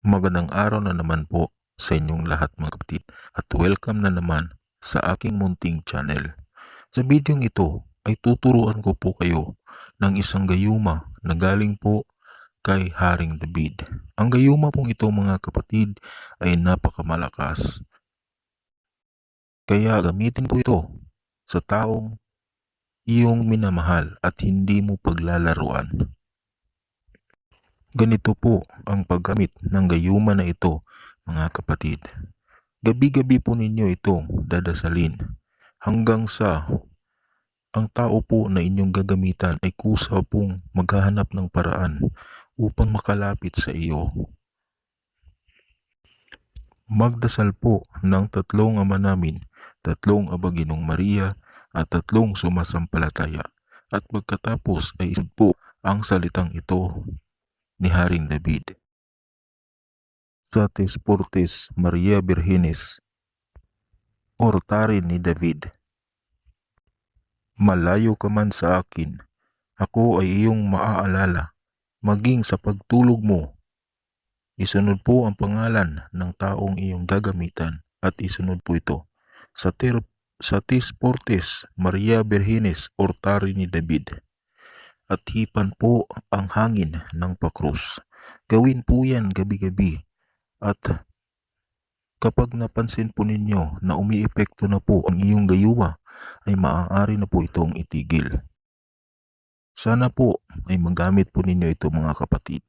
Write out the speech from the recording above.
Magandang araw na naman po sa inyong lahat mga kapatid at welcome na naman sa aking munting channel. Sa bidyong ito ay tuturuan ko po kayo ng isang gayuma na galing po kay Haring David. Ang gayuma pong ito mga kapatid ay napakamalakas. Kaya gamitin po ito sa taong iyong minamahal at hindi mo paglalaruan. Ganito po ang paggamit ng gayuma na ito, mga kapatid. Gabi-gabi po ninyo itong dadasalin hanggang sa ang tao po na inyong gagamitan ay kusa pong maghahanap ng paraan upang makalapit sa iyo. Magdasal po ng tatlong ama namin, tatlong abaginong Maria at tatlong sumasampalataya. At pagkatapos ay isip po ang salitang ito ni Haring David. Satis Portis Maria Virgenes Ortarin ni David Malayo ka man sa akin, ako ay iyong maaalala, maging sa pagtulog mo. Isunod po ang pangalan ng taong iyong gagamitan at isunod po ito. Satir, Satis Portis Maria Virgenes Ortarin ni David at hipan po ang hangin ng pakrus. Gawin po yan gabi-gabi at kapag napansin po ninyo na umiepekto na po ang iyong gayuma ay maaari na po itong itigil. Sana po ay magamit po ninyo ito mga kapatid.